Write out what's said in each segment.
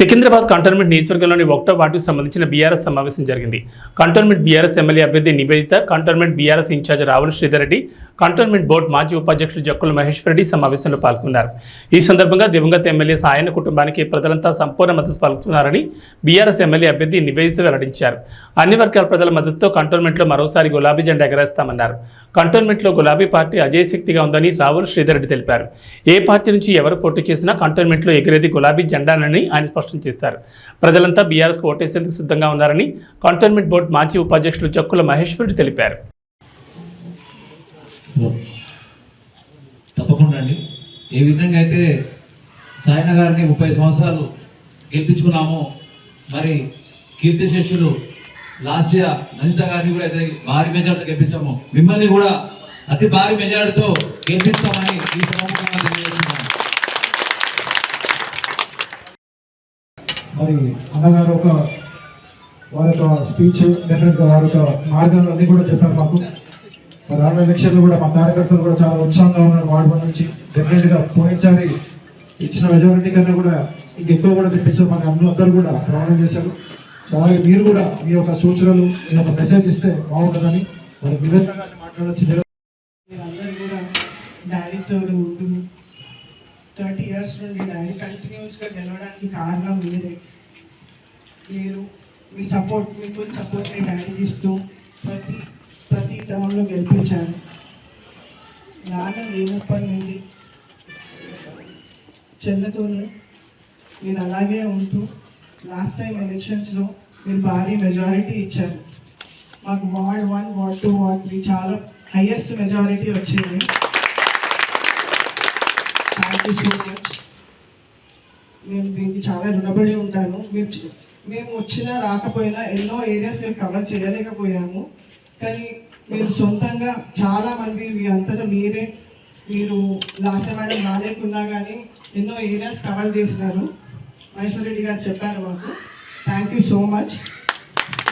Secunderabad cantonment నియోజకవర్గంలోని ఒకటో వార్డుకు సంబంధించిన బీఆర్ఎస్ సమావేశం జరిగింది. కంటోన్మెంట్ బీఆర్ఎస్ ఎమ్మెల్యే అభ్యర్థి Nivedita cantonment BRS incharge Ravula Sridhar Reddy cantonment board మాజీ ఉపాధ్యక్షుడు జక్కుల మహేశ్వర రెడ్డి సమావేశంలో పాల్గొన్నారు. ఈ సందర్భంగా దివంగత ఎమ్మెల్యే సాయన కుటుంబానికి ప్రజలంతా సంపూర్ణ మద్దతు పలుకుతున్నారని బీఆర్ఎస్ ఎమ్మెల్యే అభ్యర్థి నివేదిత వెల్లడించారు. అన్ని వర్గాల ప్రజల మద్దతుతో కంటోన్మెంట్లో మరోసారి గులాబీ జెండా ఎగరేస్తామన్నారు. కంటోన్మెంట్లో గులాబీ పార్టీ అజయ శక్తిగా ఉందని రావుల్ శ్రీధరెడ్డి తెలిపారు. ఏ పార్టీ నుంచి ఎవరు పోటీ చేసినా కంటోన్మెంట్లో ఎగిరేది గులాబీ జెండానని ఆయన స్పష్టం చేశారు. ప్రజలంతా బీఆర్ఎస్కు ఓటేసేందుకు సిద్ధంగా ఉన్నారని కంటోన్మెంట్ బోర్డు మాజీ ఉపాధ్యక్షులు జక్కుల మహేశ్వర్ రెడ్డి తెలిపారు. తప్పకుండా అండి. ఏ విధంగా అయితే సాయన గారిని ముప్పై సంవత్సరాలు గెలిపించుకున్నాము మరి కీర్తిశేషులు లాస్య లలిత గారిని కూడా అయితే భారీ మెజార్టీతో గెలిపించాము. మిమ్మల్ని కూడా అతి భారీ మెజార్టీతో గెలిపిస్తామని ఈ సభముఖంగా తెలియజేస్తున్నాను. మరి అన్నగారు ఒక వారి యొక్క స్పీచ్ డెఫినెట్గా వారి యొక్క మార్గాలు అన్నీ కూడా చెప్పారు మాకు. మరి రానున్న ఎలక్షన్లు కూడా మా కార్యకర్తలు కూడా చాలా ఉత్సాహంగా ఉన్నారు వార్డు నుంచి. డెఫినెట్గా పోయినసారి ఇచ్చిన మెజారిటీ కన్నా కూడా ఇంకెక్కువ కూడా తెప్పించారు మన అందరూ కూడా ప్రమాణం చేశారు. అలాగే మీరు కూడా మీ యొక్క సూచనలు మీ యొక్క మెసేజ్ ఇస్తే బాగుంటుందని మరి విధంగా మాట్లాడచ్చు మీరందరూ కూడా డాడీతో ఉంటూ థర్టీ ఇయర్స్ నుండి డాడీ కంటిన్యూస్గా గెలవడానికి కారణం మీరే. మీరు మీ సపోర్ట్ మీ ఫుల్ సపోర్ట్ని డాడీకి ఇస్తూ ప్రతి ప్రతి టౌన్లో గెలిపించారు. నాన్న లేనప్పటి నుండి చెల్లతోనే మీరు అలాగే ఉంటూ లాస్ట్ టైం ఎలక్షన్స్లో మీరు భారీ మెజారిటీ ఇచ్చారు మాకు ward one ward two ward three చాలా హైయెస్ట్ మెజారిటీ వచ్చింది. థ్యాంక్ యూ సో మచ్ నేను దీనికి చాలా రుణపడి ఉంటాను. మీరు మేము వచ్చినా రాకపోయినా ఎన్నో ఏరియాస్ మేము కవర్ చేయలేకపోయాము. కానీ మీరు సొంతంగా చాలా మంది మీ అంతటా మీరే మీరు లాస్ట్ మేడం రాలేకున్నా కానీ ఎన్నో ఏరియాస్ కవర్ చేసినారు. మహేశ్వర్ రెడ్డి గారు చెప్పారు మాకు. థ్యాంక్ యూ సో మచ్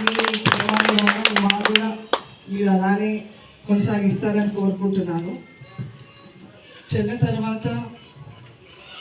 మీ ప్రేమాభిమానం మా కూడా మీరు అలానే కొనసాగిస్తారని కోరుకుంటున్నాను. చెల్ల తర్వాత